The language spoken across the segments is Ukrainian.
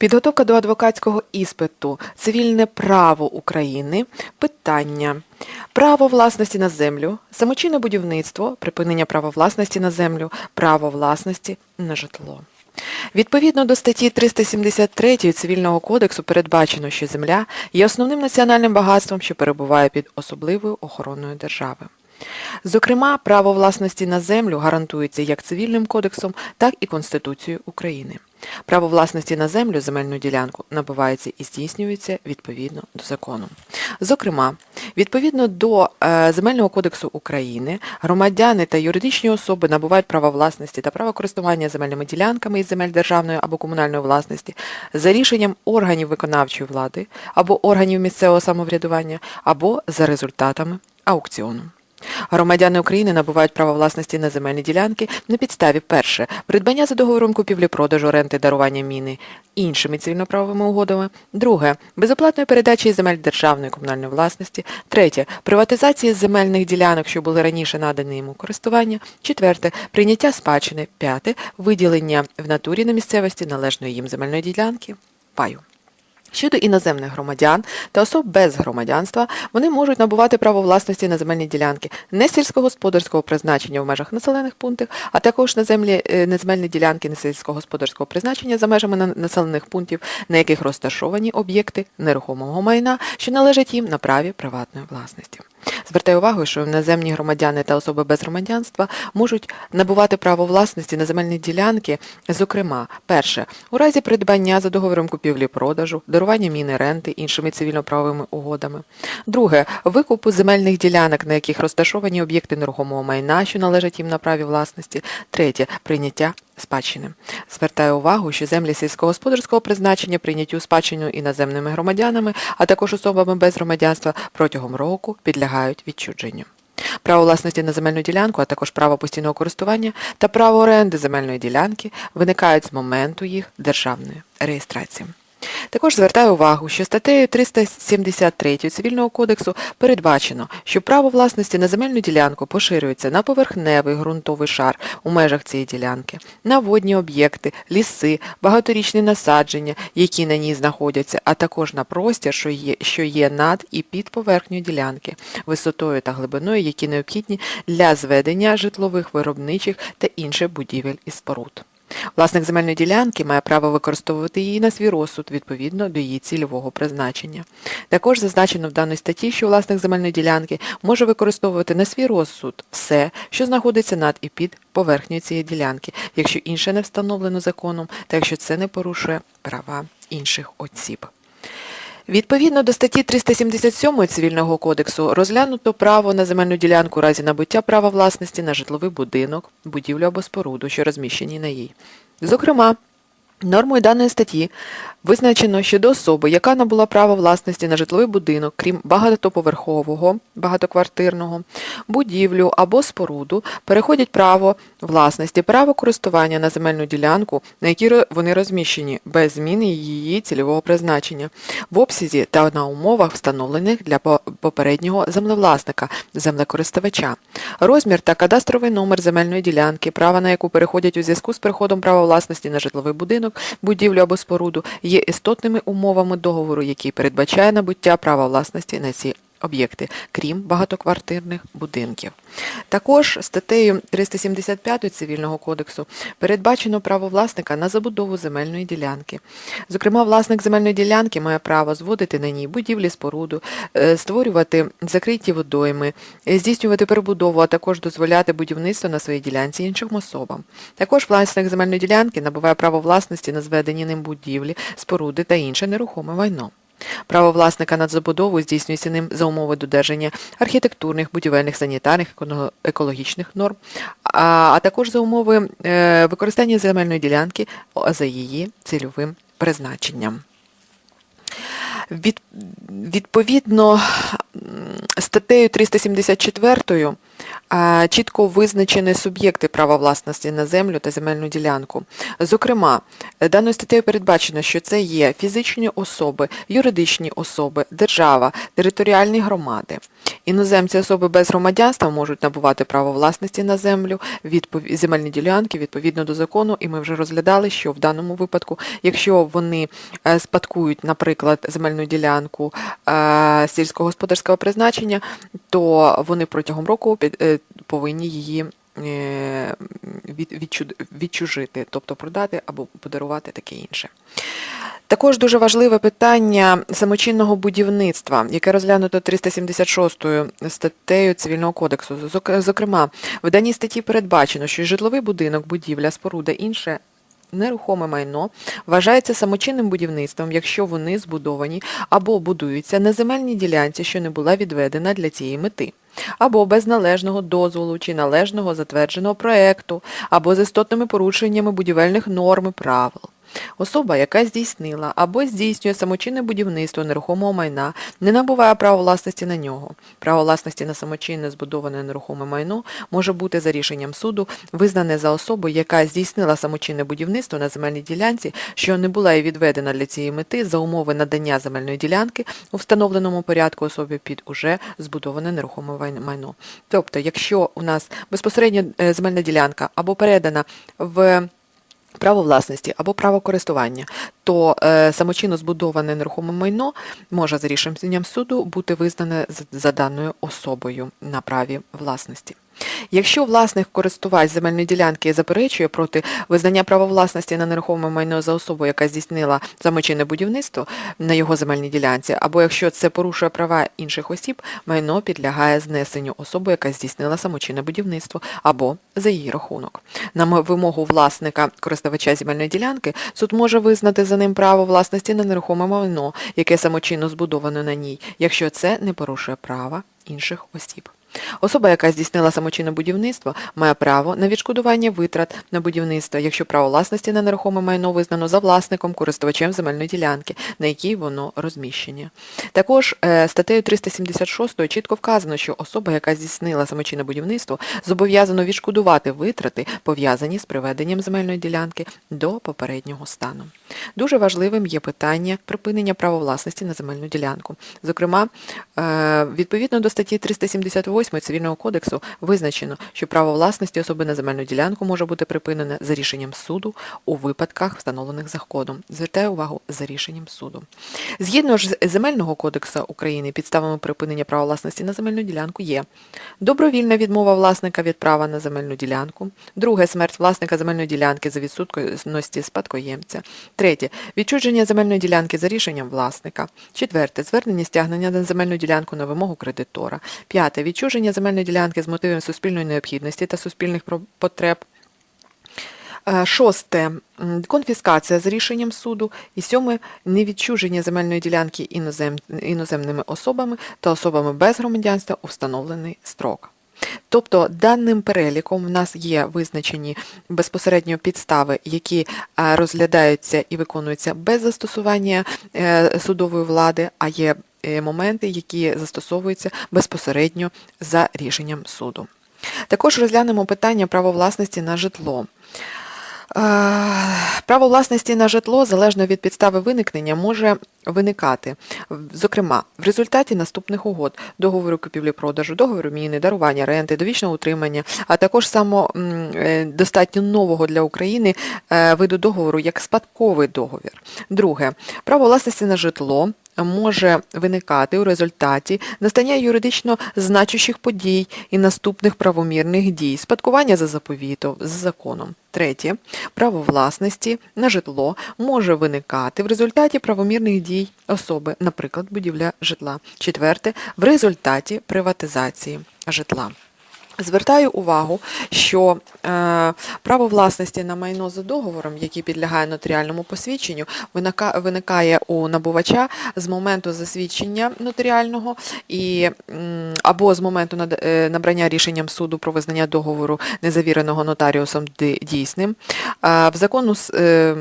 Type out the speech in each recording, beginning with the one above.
Підготовка до адвокатського іспиту, цивільне право України, питання. Право власності на землю, самочинне будівництво, припинення права власності на землю, право власності на житло. Відповідно до статті 373 Цивільного кодексу передбачено, що земля є основним національним багатством, що перебуває під особливою охороною держави. Зокрема, право власності на землю гарантується як Цивільним кодексом, так і Конституцією України. Право власності на землю, земельну ділянку, набувається і здійснюється відповідно до закону. Зокрема, відповідно до е, Земельного кодексу України, громадяни та юридичні особи набувають право власності та право користування земельними ділянками із земель державної або комунальної власності за рішенням органів виконавчої влади або органів місцевого самоврядування, або за результатами аукціону. Громадяни України набувають право власності на земельні ділянки на підставі перше придбання за договором купівлі-продажу, оренди, дарування міни іншими цивільно-правовими угодами, друге безоплатної передачі земель державної комунальної власності, третє приватизації земельних ділянок, що були раніше надані йому користування, четверте прийняття спадщини, п'яте виділення в натурі на місцевості належної їм земельної ділянки паю. Щодо іноземних громадян та особ без громадянства, вони можуть набувати право власності на земельні ділянки не сільськогосподарського призначення в межах населених пунктів, а також на землі е, на земельні ділянки не сільськогосподарського призначення за межами населених пунктів, на яких розташовані об'єкти нерухомого майна, що належать їм на праві приватної власності. Звертаю увагу, що іноземні громадяни та особи без громадянства можуть набувати право власності на земельні ділянки, зокрема, перше, у разі придбання за договором купівлі-продажу, дарування міни ренти іншими цивільно-правовими угодами. Друге, викупу земельних ділянок, на яких розташовані об'єкти нерухомого майна, що належать їм на праві власності. Третє, прийняття спадщини. Звертаю увагу, що землі сільськогосподарського призначення прийняті у спадщину іноземними громадянами, а також особами без громадянства протягом року підлягають відчудженню. Право власності на земельну ділянку, а також право постійного користування та право оренди земельної ділянки виникають з моменту їх державної реєстрації. Також звертаю увагу, що статтею 373 Цивільного кодексу передбачено, що право власності на земельну ділянку поширюється на поверхневий ґрунтовий шар у межах цієї ділянки, на водні об'єкти, ліси, багаторічні насадження, які на ній знаходяться, а також на простір, що є, що є над і під поверхнею ділянки, висотою та глибиною, які необхідні для зведення житлових, виробничих та інших будівель і споруд. Власник земельної ділянки має право використовувати її на свій розсуд відповідно до її цільового призначення. Також зазначено в даній статті, що власник земельної ділянки може використовувати на свій розсуд все, що знаходиться над і під поверхнею цієї ділянки, якщо інше не встановлено законом, та якщо це не порушує права інших осіб. Відповідно до статті 377 Цивільного кодексу розглянуто право на земельну ділянку у разі набуття права власності на житловий будинок, будівлю або споруду, що розміщені на їй. Зокрема, Нормою даної статті визначено, що до особи, яка набула право власності на житловий будинок, крім багатоповерхового, багатоквартирного, будівлю або споруду, переходять право власності, право користування на земельну ділянку, на якій вони розміщені, без зміни її цільового призначення, в обсязі та на умовах, встановлених для попереднього землевласника, землекористувача. Розмір та кадастровий номер земельної ділянки, права на яку переходять у зв'язку з переходом права власності на житловий будинок, будівлю або споруду, є істотними умовами договору, який передбачає набуття права власності на ці об'єкти, крім багатоквартирних будинків. Також статтею 375 Цивільного кодексу передбачено право власника на забудову земельної ділянки. Зокрема, власник земельної ділянки має право зводити на ній будівлі споруду, е, створювати закриті водойми, здійснювати перебудову, а також дозволяти будівництво на своїй ділянці іншим особам. Також власник земельної ділянки набуває право власності на зведені ним будівлі, споруди та інше нерухоме майно. Право власника над забудовою здійснюється ним за умови додержання архітектурних, будівельних, санітарних, екологічних норм, а, також за умови е, використання земельної ділянки за її цільовим призначенням. Від, відповідно статтею 374 а, чітко визначені суб'єкти права власності на землю та земельну ділянку. Зокрема, е, даною статтею передбачено, що це є фізичні особи, юридичні особи, держава, територіальні громади. Іноземці особи без громадянства можуть набувати право власності на землю, земельні ділянки відповідно до закону, і ми вже розглядали, що в даному випадку, якщо вони е, спадкують, наприклад, земельну ділянку е, сільськогосподарського призначення, то вони протягом року е, повинні її е, відчужити, тобто продати або подарувати таке інше. Також дуже важливе питання самочинного будівництва, яке розглянуто 376 статтею Цивільного кодексу. Зок- Зокрема, в даній статті передбачено, що житловий будинок, будівля, споруда, інше нерухоме майно вважається самочинним будівництвом, якщо вони збудовані або будуються на земельній ділянці, що не була відведена для цієї мети. Або без належного дозволу чи належного затвердженого проекту, або з істотними порушеннями будівельних норм і правил. Особа, яка здійснила або здійснює самочинне будівництво нерухомого майна, не набуває права власності на нього. Право власності на самочинне збудоване нерухоме майно може бути за рішенням суду визнане за особу, яка здійснила самочинне будівництво на земельній ділянці, що не була і відведена для цієї мети за умови надання земельної ділянки у встановленому порядку особі під уже збудоване нерухоме майно. Тобто, якщо у нас безпосередньо е, земельна ділянка або передана в право власності або право користування, то е, самочинно збудоване нерухоме майно може за рішенням суду бути визнане за, за даною особою на праві власності. Якщо власник користувач земельної ділянки заперечує проти визнання права власності на нерухоме майно за особу, яка здійснила самочинне будівництво на його земельній ділянці, або якщо це порушує права інших осіб, майно підлягає знесенню особи, яка здійснила самочинне будівництво, або за її рахунок. На вимогу власника користувача земельної ділянки суд може визнати за ним право власності на нерухоме майно, яке самочинно збудовано на ній, якщо це не порушує права інших осіб. Особа, яка здійснила самочинне будівництво, має право на відшкодування витрат на будівництво, якщо право власності на нерухоме майно визнано за власником, користувачем земельної ділянки, на якій воно розміщення. Також е, статтею 376 чітко вказано, що особа, яка здійснила самочинне будівництво, зобов'язана відшкодувати витрати, пов'язані з приведенням земельної ділянки до попереднього стану. Дуже важливим є питання припинення права власності на земельну ділянку. Зокрема, е, відповідно до статті 378 Цивільного кодексу визначено, що право власності особи на земельну ділянку може бути припинене за рішенням суду у випадках, встановлених законом. Звертаю увагу за рішенням суду. Згідно ж з Земельного кодексу України, підставами припинення права власності на земельну ділянку є добровільна відмова власника від права на земельну ділянку, друге смерть власника земельної ділянки за відсутності спадкоємця, третє відчуження земельної ділянки за рішенням власника, четверте звернення стягнення на земельну ділянку на вимогу кредитора, п'яте відчуження земельної ділянки з мотивів суспільної необхідності та суспільних потреб. Е, Шосте конфіскація з рішенням суду. І сьоме невідчуження земельної ділянки інозем... іноземними особами та особами без громадянства у встановлений строк. Тобто даним переліком в нас є визначені безпосередньо підстави, які е, розглядаються і виконуються без застосування е, судової влади, а є е, моменти, які застосовуються безпосередньо за рішенням суду. Також розглянемо питання право власності на житло. Е, Право власності на житло залежно від підстави виникнення може виникати, зокрема, в результаті наступних угод договору купівлі-продажу, договору міни, дарування ренти, довічного утримання, а також само е, достатньо нового для України е, виду договору як спадковий договір. Друге, право власності на житло може виникати у результаті настання юридично значущих подій і наступних правомірних дій, спадкування за заповітом з законом. Третє, право власності на житло може виникати в результаті правомірних дій особи, наприклад, будівля житла. Четверте, в результаті приватизації житла. Звертаю увагу, що е, право власності на майно за договором, який підлягає нотаріальному посвідченню, виникає у набувача з моменту засвідчення нотаріального і або з моменту е, набрання рішенням суду про визнання договору незавіреного нотаріусом дійсним. А в закону е,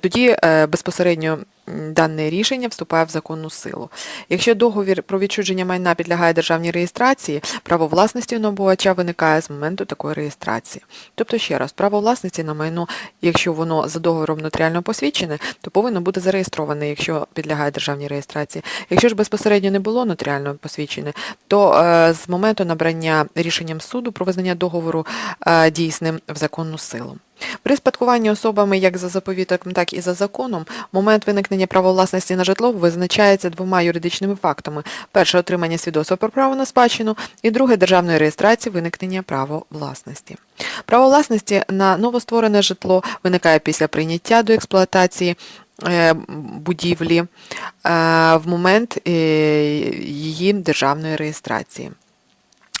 тоді е, безпосередньо дане рішення вступає в законну силу. Якщо договір про відчуження майна підлягає державній реєстрації, право власності набувача виникає з моменту такої реєстрації. Тобто, ще раз, право власності на майно, якщо воно за договором нотаріально посвідчене, то повинно бути зареєстроване, якщо підлягає державній реєстрації. Якщо ж безпосередньо не було нотаріально посвідчене, то е, з моменту набрання рішенням суду про визнання договору е, дійсним в законну силу. При спадкуванні особами як за заповітом, так і за законом, момент виникнення права власності на житло визначається двома юридичними фактами: перше отримання свідоцтва про право на спадщину, і друге державної реєстрації виникнення права власності. Право власності на новостворене житло виникає після прийняття до експлуатації е, будівлі е, в момент е, її державної реєстрації.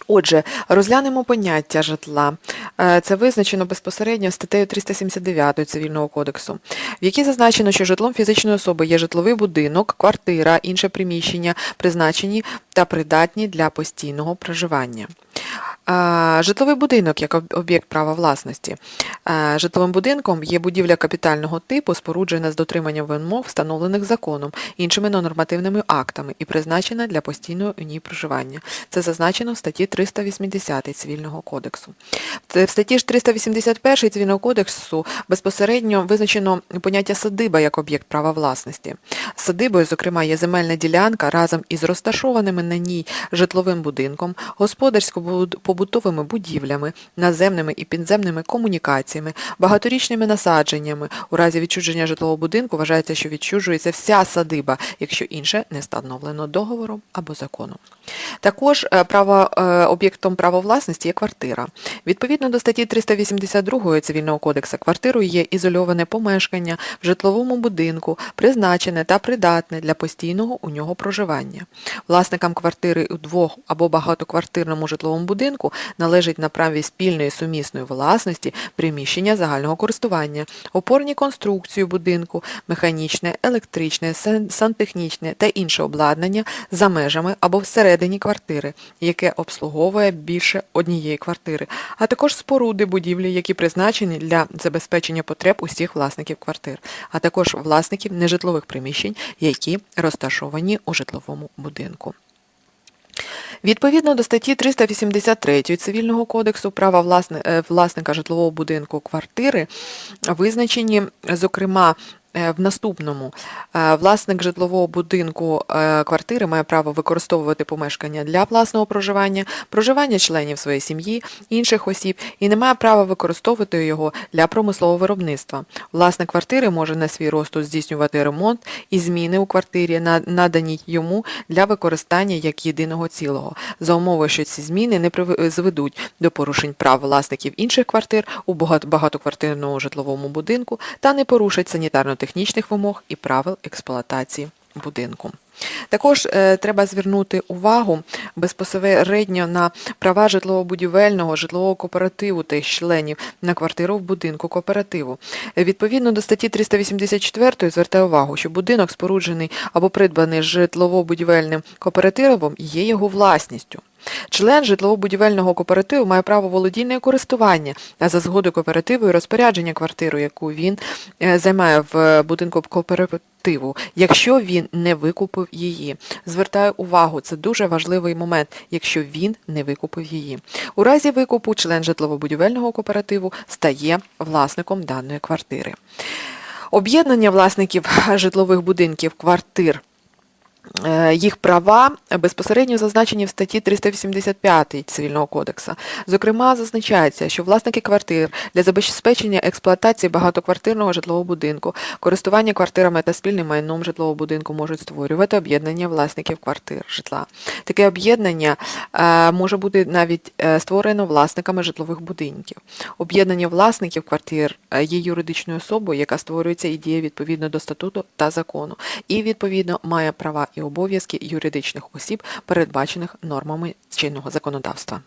Отже, розглянемо поняття житла. Е, Це визначено безпосередньо статтею 379 Цивільного кодексу, в якій зазначено, що житлом фізичної особи є житловий будинок, квартира, інше приміщення, призначені та придатні для постійного проживання. Житловий будинок як об'єкт права власності. Житловим будинком є будівля капітального типу, споруджена з дотриманням вимог, встановлених законом, іншими нормативними актами і призначена для постійного у ній проживання. Це зазначено в статті 380 Цивільного кодексу. В статті ж 381 Цивільного кодексу безпосередньо визначено поняття садиба як об'єкт права власності. Садибою, зокрема, є земельна ділянка разом із розташованими на ній житловим будинком, господарсько-побутовими будівлями, наземними і підземними комунікаціями, багаторічними насадженнями. У разі відчуження житлового будинку вважається, що відчужується вся садиба, якщо інше не встановлено договором або законом. Також е, право, е, об'єктом права власності є квартира. Відповідно до статті 382 Цивільного кодексу, квартирою є ізольоване помешкання в житловому будинку, призначене та придатне для постійного у нього проживання. Власникам квартири у двох або багатоквартирному житловому будинку належить на праві спільної сумісної власності приміщення загального користування, опорні конструкції будинку, механічне, електричне, сантехнічне та інше обладнання за межами або всередині квартири, яке обслуговує більше однієї квартири, а також споруди будівлі, які призначені для забезпечення потреб усіх власників квартир, а також власників нежитлових приміщень, які розташовані у житловому будинку. Відповідно до статті 383 Цивільного кодексу права е, власника житлового будинку квартири визначені, зокрема, в наступному Е, власник житлового будинку е, квартири має право використовувати помешкання для власного проживання, проживання членів своєї сім'ї, інших осіб і не має права використовувати його для промислового виробництва. Власник квартири може на свій розсуд здійснювати ремонт і зміни у квартирі, на- надані йому для використання як єдиного цілого, за умови, що ці зміни не приви- зведуть до порушень прав власників інших квартир у багато- багатоквартирному житловому будинку та не порушать санітарно-технічних вимог і правил експлуатації будинку. Також е, треба звернути увагу безпосередньо на права житлово-будівельного, житлового кооперативу та їх членів на квартиру в будинку кооперативу. Відповідно до статті 384 звертаю увагу, що будинок, споруджений або придбаний житлово-будівельним кооперативом, є його власністю. Член житлово-будівельного кооперативу має право володіння і користування, за згодою кооперативу і розпорядження квартиру, яку він е, займає в будинку кооперативу, якщо він не викупив її. Звертаю увагу, це дуже важливий момент, якщо він не викупив її. У разі викупу член житлово-будівельного кооперативу стає власником даної квартири. Об'єднання власників житлових будинків квартир їх права безпосередньо зазначені в статті 385 Цивільного кодексу. Зокрема, зазначається, що власники квартир для забезпечення експлуатації багатоквартирного житлового будинку, користування квартирами та спільним майном житлового будинку можуть створювати об'єднання власників квартир житла. Таке об'єднання е, може бути навіть е, створено власниками житлових будинків. Об'єднання власників квартир е, є юридичною особою, яка створюється і діє відповідно до статуту та закону, і відповідно має права і обов'язки юридичних осіб, передбачених нормами чинного законодавства.